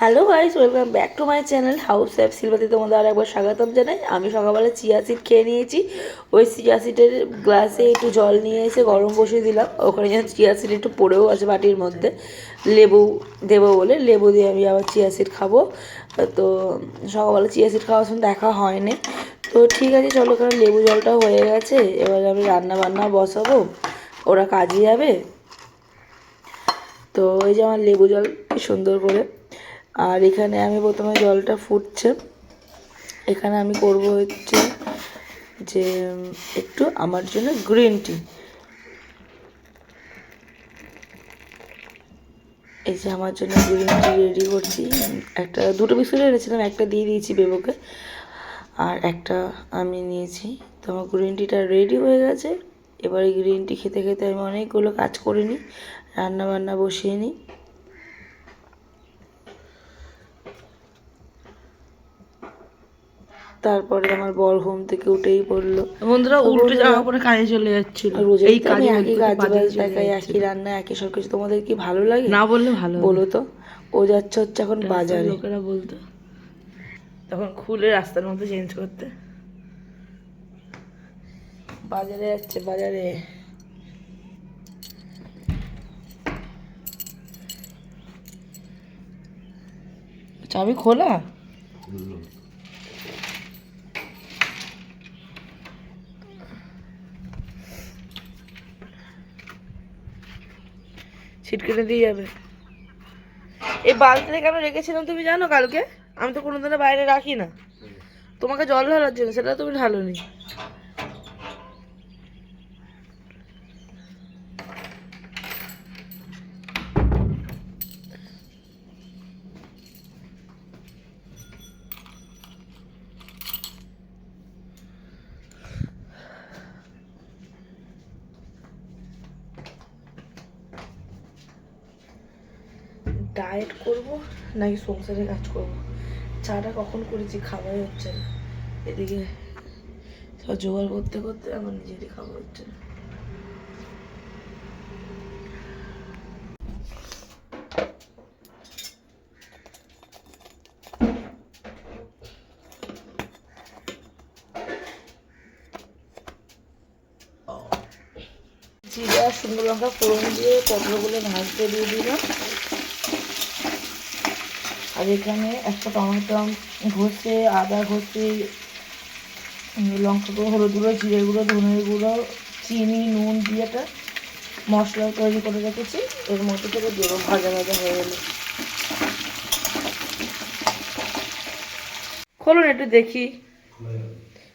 Hello guys welcome back to my channel house app সিলভাতে তোমাদের আর একবার স্বাগতম জানাই। আমি সকালবেলা চিয়া খেয়ে নিয়েছি। ওই চিয়া গ্লাসে একটু জল নিয়ে এসে গরম বসিয়ে দিলাম। ওখানে যেন চিয়া একটু পড়েও আছে বাটির মধ্যে। লেবু দেবো বলে লেবু দিয়ে আমি আবার চিয়া খাব। তো সকালবেলা চিয়া সিড খাওয়ার সময় দেখা হয়নি। তো ঠিক আছে, চলো কারণ লেবু জলটা হয়ে গেছে। এবার আমি রান্না বান্না বসাবো। ওরা কাজে যাবে। তো এই যে আমার লেবু জল সুন্দর করে আর এখানে আমি প্রথমে জলটা ফুটছে। এখানে আমি করব হচ্ছে যে, একটু আমার জন্য গ্রিন টি। এই যে আমার জন্য গ্রিন টি রেডি করছি। একটা, দুটো বিস্কুট এনেছিলাম, একটা দিয়ে দিয়েছি বেবোকে। আর একটা আমি নিয়েছি। তো আমার গ্রিন টিটা রেডি হয়ে গেছে। এবার গ্রিন টি খেতে খেতে আমি অনেকগুলো কাজ করে নিই। রান্না বান্না বসিয়ে নিই। তারপরে আমার বর ঘুম থেকে উঠেই পড়ল বন্ধুরা উল্টো জামা পরে কাজে চলে যাচ্ছিল। এই কাজে একই কাজ বাজারে দেখাই একই রান্না একই সব কিছু। তোমাদের কি ভালো লাগে? না বললে ভালো। বলো তো ও যাচ্ছে হচ্ছে এখন বাজারে। লোকেরা বলতো। তখন খুলে রাস্তার মধ্যে চেঞ্জ করতে। বাজারে যাচ্ছে বাজারে। চাবি খোলা? ছিটকেটে দিয়ে যাবে। এই বালতিতে কেন রেখেছিলাম তুমি জানো কালকে? আমি তো কোনোদিনও বাইরে রাখি না। তোমাকে জল ঢালার জন্য, সেটা তুমি ঢালোনি। ডায়েট করব নাকি সংসারে কাজ করব? চাটা কখন করেছি খাওয়াই হচ্ছে না। এদিকে সব জোগাড় করতে করতে আমার নিজেরই খাওয়া হচ্ছে না। জিরা, শুকনো লঙ্কা, ফোড়ন দিয়ে পটলগুলো ভাজতে দিয়ে দিলাম। আর এখানে একটা টমেটো ঘষে, আদা ঘষে লঙ্কা গুঁড়ো হলুদ গুঁড়ো, জিরে গুঁড়ো ধনের গুঁড়ো, চিনি, নুন দিয়ে একটা মশলা তৈরি করে রেখেছি। এর মধ্যে থেকে দেবো ভাজা ভাজা হয়ে গেলে। খোলো না একটু দেখি।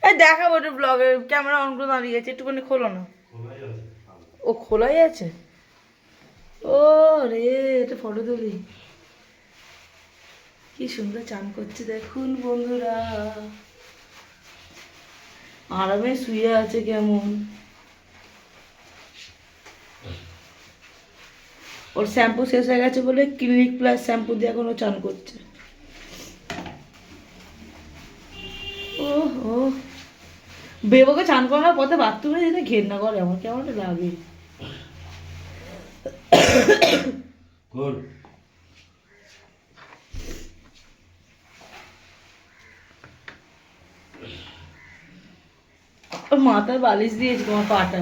এই দেখাবো একটু ব্লগে ক্যামেরা অন করে দাঁড়িয়ে আছে, একটুখানি খোলো না। ও খোলাই আছে? ও রে, এটা ফটো তুলি। কি সুন্দর চান করছে দেখুন বন্ধুরা। আরামে শুয়ে আছে কেমন? ওর শ্যাম্পু শেষ হয়ে গেছে বলে ক্লিনিক প্লাস শ্যাম্পু দিয়ে এখন ও চান করছে। ও ও বেবকে চান করার পথে বাথরুমে যেতে ঘেন্না করে, আমার কেমন লাগে। মাথায় বালিশ দিয়েছি তোমার পাটা।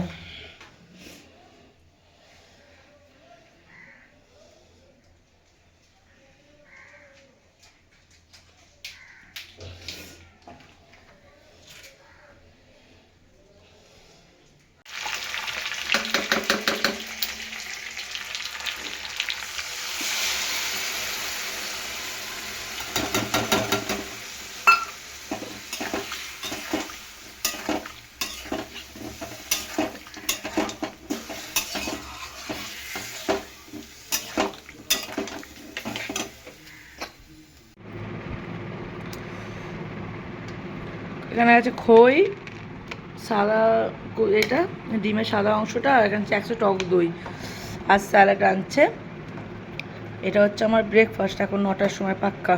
এখানে আছে খই, সাদা এটা, ডিমের সাদা অংশটা, আর এখানে একশো টক দই। আর স্যালাড আনছে। এটা হচ্ছে আমার ব্রেকফাস্ট এখন নটার সময় পাক্কা।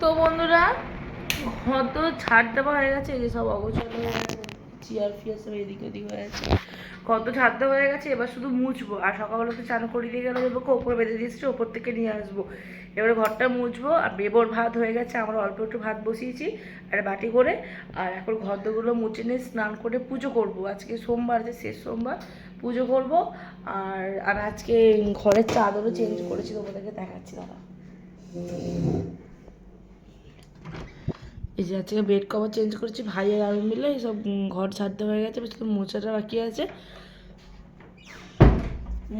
তো বন্ধুরা ঘর তো ছাড় দেওয়া হয়ে গেছে, এই যে সব গেছে। চেয়ার ফিয়ার সব এদিক ওদিক হয়ে আছে কত ছাদ্য হয়ে গেছে, এবার শুধু মুছবো। আর সকালবেলা তো চান করিয়ে দিয়ে গেলে বেবোকে ওপরে বেঁধে দিয়েছি ওপর থেকে নিয়ে আসব। এবারে ঘরটা মুছবো, আর বেবোর ভাত হয়ে গেছে, আমরা অল্প একটু ভাত বসিয়েছি একটা বাটি করে, আর এখন ঘরদগুলো মুছে নিয়ে স্নান করে পুজো করব। আজকে সোমবার যে শেষ সোমবার, পুজো করব। আর আর আজকে ঘরের চাদরও চেঞ্জ করেছি, তোমাদেরকে দেখাচ্ছি, দাদা। এই যে আজকে বেড কভার চেঞ্জ করেছি ভাই আর আমি মিলে সব উম, ঘর ছাড়তে হয়ে গেছে শুধু মোচাটা বাকি আছে।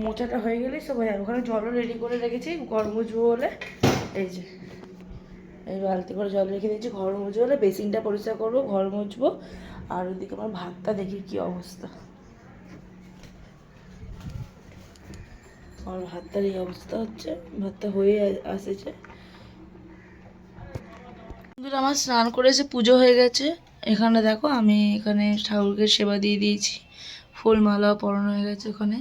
মোচাটা হয়ে গেলেই সব হয়ে ওখানে জলও রেডি করে রেখেছি ঘর মুছবো বলে এই যে এই বালতি করে জল রেখে দিয়েছি ঘর মুছবো হলে। বেসিনটা পরিষ্কার করব ঘর মুছবো। আর ওদিকে আমার ভাতটা দেখি কি অবস্থা। আমার ভাতটার এই অবস্থা হচ্ছে ভাতটা হয়ে আসেছে। বন্ধুরা আমার স্নান করেছে পুজো হয়ে গেছে। এখানে দেখো আমি এখানে ঠাকুরকে সেবা দিয়ে দিয়েছি। ফুলমালাও পরানো হয়ে গেছে ওখানে।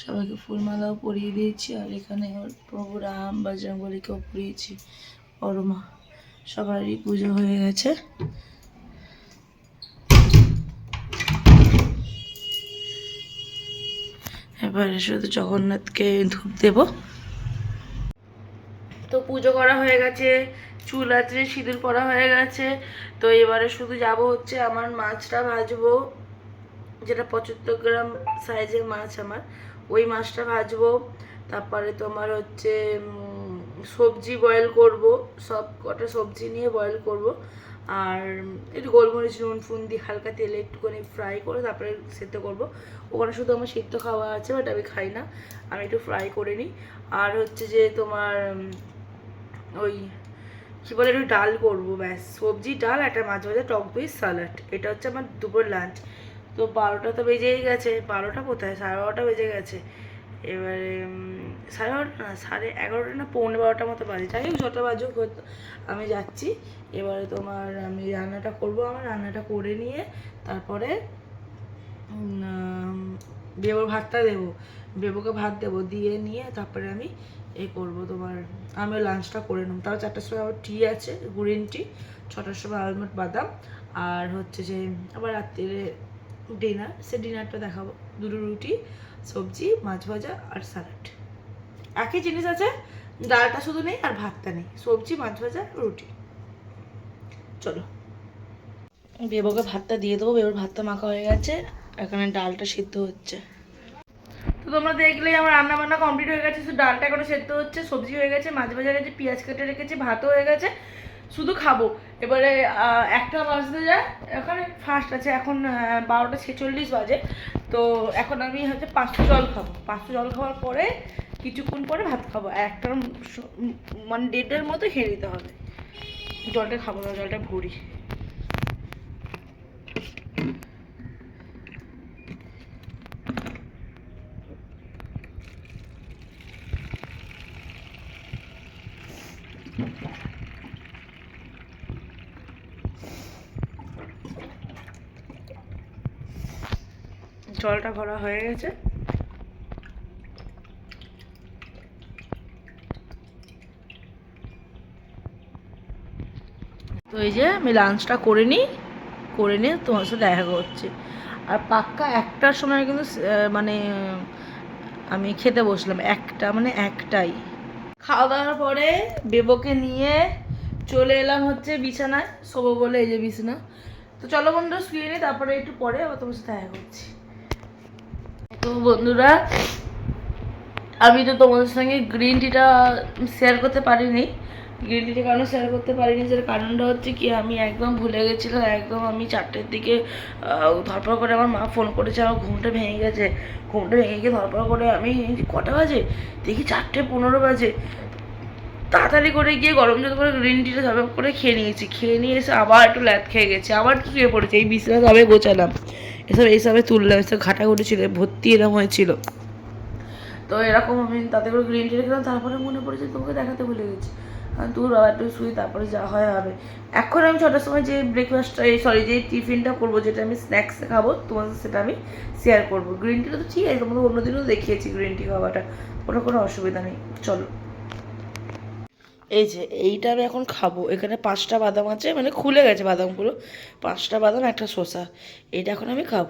সবাইকে ফুলমালাও পরিয়ে দিয়েছি আর এখানে প্রভু রাম বজরঙ্গলিকেও পরিয়েছি। পরমা সবারই পুজো হয়ে গেছে। এবারে শুধু জগন্নাথকে ধূপ দেবো। তো পুজো করা হয়ে গেছে। চুল আছে সিঁদুর পরা হয়ে গেছে। তো এবারে শুধু যাব হচ্ছে আমার মাছটা ভাজবো। যেটা পঁচাত্তর গ্রাম সাইজের মাছ আমার, ওই মাছটা ভাজবো। তারপরে তোমার হচ্ছে সবজি বয়েল করব। সব কটা সবজি নিয়ে বয়েল করব। আর একটু গোলমরিচ, নুন ফুন দিয়ে হালকা তেলে একটুখানি ফ্রাই করে তারপরে সেদ্ধ করব। ওখানে শুধু আমার সিদ্ধ খাওয়া আছে বাট আমি খাই না। আমি একটু ফ্রাই করে নিই। আর হচ্ছে যে তোমার ওই কী বলে, একটু ডাল করব, ব্যাস। সবজি, ডাল একটা মাঝে মাঝে টক দই স্যালাড এটা হচ্ছে আমার দুপুর লাঞ্চ তো বারোটা তো বেজেই গেছে। বারোটা কোথায়? সাড়ে বারোটা বেজে গেছে। এবারে সাড়ে বারোটা না, সাড়ে এগারোটা না, পৌনে বারোটার মতো বাজে। যাই হোক যত বাজুক আমি যাচ্ছি। এবারে তোমার আমি রান্নাটা করব, আমার রান্নাটা করে নিয়ে, তারপরে বেবোর ভাতটা দেবো। বেবোকে ভাত দেবো, দিয়ে নিয়ে তারপরে আমি এ করব তোমার আমি লাঞ্চটা করে নেব। তারপর চারটার সময় আবার টি আছে গ্রিন টি ছটার সময় আলমন্ড বাদাম, আর হচ্ছে যে আবার রাত্রিরে ডিনার সে ডিনারটা দেখাবো। দুটো রুটি, সবজি, মাছ ভাজা আর স্যালাড একই জিনিস আছে, ডালটা শুধু নেই আর ভাতটা নেই, সবজি, মাছ ভাজা, রুটি। চলো। বেবোকে ভাতটা দিয়ে দেবো, বেবোর ভাতটা মাখা হয়ে গেছে। এখানে ডালটা সিদ্ধ হচ্ছে। তো তোমরা দেখলেই আমার রান্না বান্না কমপ্লিট হয়ে গেছে। শুধু ডালটা এখনও সেদ্ধ হচ্ছে, সবজি হয়ে গেছে মাছ ভাজা গেছে পেঁয়াজ কেটে রেখেছি, ভাতও হয়ে গেছে, শুধু খাব। এবারে একটা বাজতে যায়, এখানে ফার্স্ট আছে, এখন বারোটা ছেচল্লিশ বাজে, তো এখন আমি হচ্ছে পাঁচটা জল খাব। পাঁচটা জল খাওয়ার পরে কিছুক্ষণ পরে ভাত খাব। একটা মানে দেড়টার মতো খেয়ে নিতে হবে। জলটা খাব না, জলটা ভরি। জলটা ভরা হয়ে গেছে। তো এই যে আমি লাঞ্চটা করে নিই, করে নিয়ে তোমার সাথে দেখা করছি। আর পাক্কা একটার সময় কিন্তু মানে আমি খেতে বসলাম, একটা মানে একটাই। খাওয়া দাওয়ার পরে বেবকে নিয়ে চলে এলাম হচ্ছে বিছানায়, শোবো বলে এই যে বিছানা। তো চলো বন্ধুরা, শুয়ে নিই তারপরে একটু পরে আবার তোমার সাথে দেখা করছি। তো বন্ধুরা, আমি তো তোমাদের সঙ্গে গ্রিন টিটা শেয়ার করতে পারিনি। গ্রিন টিটা কেন শেয়ার করতে পারিনি? যার কারণটা হচ্ছে কি, আমি একদম ভুলে গেছিলাম, একদম আমি চারটের দিকে ধরপড় করে আমার মা ফোন করেছে, আমার ঘুমটা ভেঙে গেছে। ঘুমটা ভেঙে গিয়ে ধরপড় করে আমি কটা বাজে? দেখি চারটে পনেরো বাজে। তাড়াতাড়ি করে গিয়ে গরম জল করে গ্রিন টিটা ধরপড় করে খেয়ে নিয়েছি। খেয়ে নিয়ে এসে আবার একটু ল্যাদ খেয়ে গেছে। আবার শুয়ে পড়েছি? এই বিছানা তবে গোছালাম। এসব এইসবে তুললাম, এসব ঘাটাঘুটি ছিল ভর্তি এরকম হয়েছিল। তো এরকম আমি তাতে করে গ্রিন টি খেলাম তারপরে মনে পড়েছে তোমাকে দেখাতে ভুলে গেছি। দূর আবার একটু শুই, তারপরে যা হয় হবে। এখন আমি ছটার সময় যে ব্রেকফাস্টটা এই সরি যে টিফিনটা করব, যেটা আমি স্ন্যাক্সে খাব, তোমাদের সেটা আমি শেয়ার করব। গ্রিন টিটা তো ঠিক আছে, তোমাদের অন্যদিনও দেখিয়েছি গ্রিন টি খাওয়াটা ওটা কোনো অসুবিধা নেই। চলো। এই যে, এইটা আমি এখন খাব। এখানে পাঁচটা বাদাম আছে মানে খুলে গেছে বাদামগুলো। পাঁচটা বাদাম, একটা শসা। এটা এখন আমি খাব।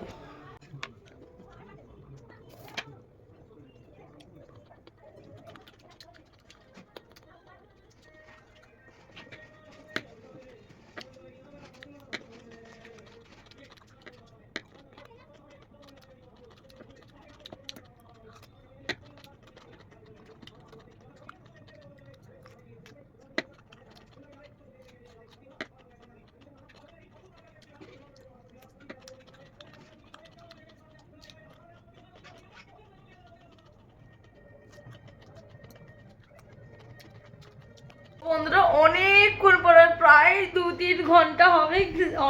বন্ধুরা, অনেকক্ষণ পরে, প্রায় দু তিন ঘণ্টা হবে,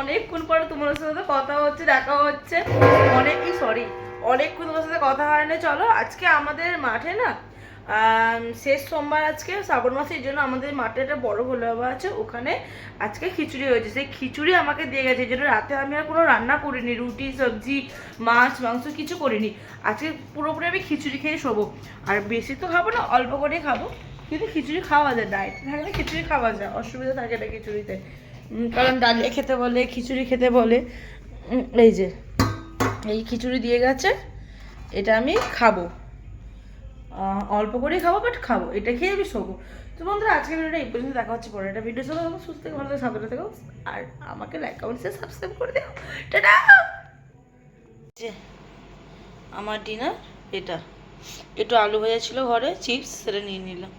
অনেকক্ষণ পরে তোমার সাথে কথা হচ্ছে, দেখা হচ্ছে। অনেকই সরি অনেকক্ষণ তোমার সাথে কথা হয় না। চলো, আজকে আমাদের মাঠে না শেষ সোমবার আজকে, শ্রাবণ মাসের জন্য আমাদের মাঠে একটা বড় ভোলে বাবা আছে, ওখানে আজকে খিচুড়ি হয়েছে। সেই খিচুড়ি আমাকে দিয়ে গেছে জন্য রাতে আমি আর কোনো রান্না করিনি, রুটি, সবজি, মাছ, মাংস কিছু করিনি। আজকে পুরোপুরি আমি খিচুড়ি খেয়ে শোবো। আর বেশি তো খাব না, অল্প করেই খাব। কিন্তু খিচুড়ি খাওয়া যায় ডায়েট থাকলে খিচুড়ি খাওয়া যায়, অসুবিধা থাকে না খিচুড়িতে। কারণ ডালিয়া খেতে বলে, খিচুড়ি খেতে বলে এই যে, এই খিচুড়ি দিয়ে গেছে, এটা আমি খাব। অল্প করেই খাব বাট খাব, এটা খেয়ে আমি শোবো। তো বন্ধুরা, আজকের ভিডিওটা এই পর্যন্ত, দেখা হচ্ছে পরে একটা ভিডিও সাথে সুস্থ থেকে, ভালো থেকে, সাবধানে থেকো, আর আমাকে লাইক কমেন্ট সাবস্ক্রাইব করে দিও। টাটা! যে, আমার ডিনার এটা। একটু আলু ভাজা ছিল ঘরে চিপস সেটা নিয়ে নিলাম।